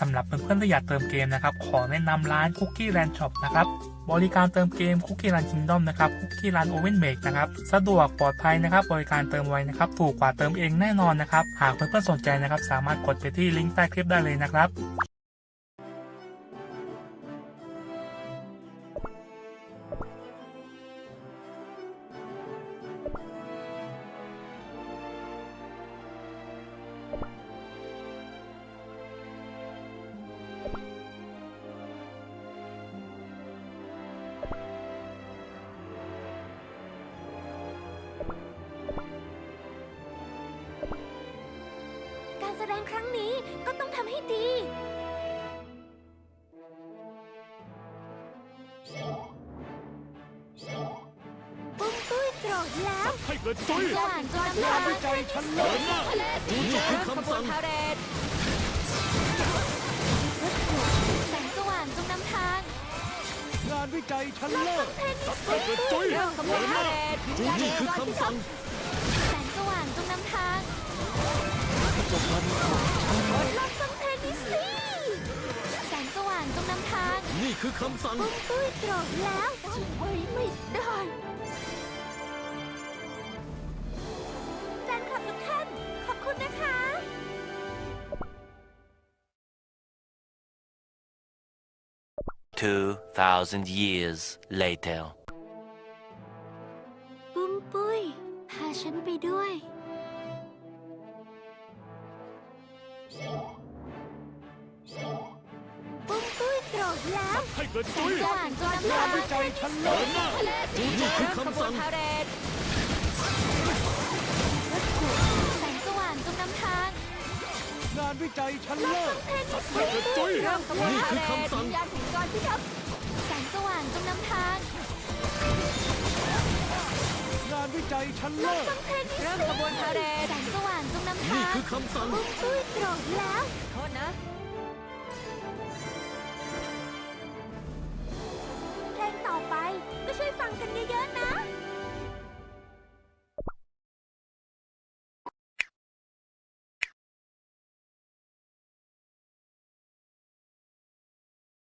สำหรับเพื่อนๆที่อยากเติมเกมนะครับ ขอแนะนำร้านคุกกี้แลนช์ช็อปนะครับ บริการเติมเกมคุกกี้รันคิงดอมนะครับ คุกกี้รันโอเว่นเบกนะครับ สะดวกปลอดภัยนะครับ บริการเติมไวนะครับ ถูกกว่าเติมเองแน่นอนนะครับ หากเพื่อนๆสนใจนะครับ สามารถกดไปที่ลิงก์ใต้คลิปได้เลยนะครับ งครั้งนี้ก็ต้องทำให้ดี ปุ้มตุ้ยโกรธแล้วให้เกิดจุ้ยสว่างจนงานน้ำวิตาจัยชั้นเลิศนี่คือคำสั่งพาเรดแสงสว่างจงนำทาง งานวิจัยชั้นเลิศเทนนิสให้เกิดจุ้ยเรื่องขบวนพาเรดนี่คือคำสั่งแสงสว่างจงนำทาง นี่คือคำสั่ง ปุ้มตุ้ยโกรธแล้วไว้ไม่ได้แฟนคลับทุกท่าน ขอบคุณนะคะ2,000 years later. ปุ้มปุ้ยพาฉันไปด้วย ปุ้ยโกรธแล้วให้เกิดแสจุ้งยสว่างจงนำงาทานงวิจัยชั้นเลิศนี่คือคำสั่งแสงสว่างจงนำทางงานวิจัยชั้นเลิศเพลงนี้ให้เกิดจุ้ยนี่คือคำสั่งยานถึงจอยพิทักษ์แสงสว่างจงนำทางงานวิจัยชั้นเลิศเพลงนี้เริ่มขบวนพาเรดแสงสว่างจงนำทางนี่คือคำสั่งปุ้มปุ้ยโกรธแล้วโทษนะ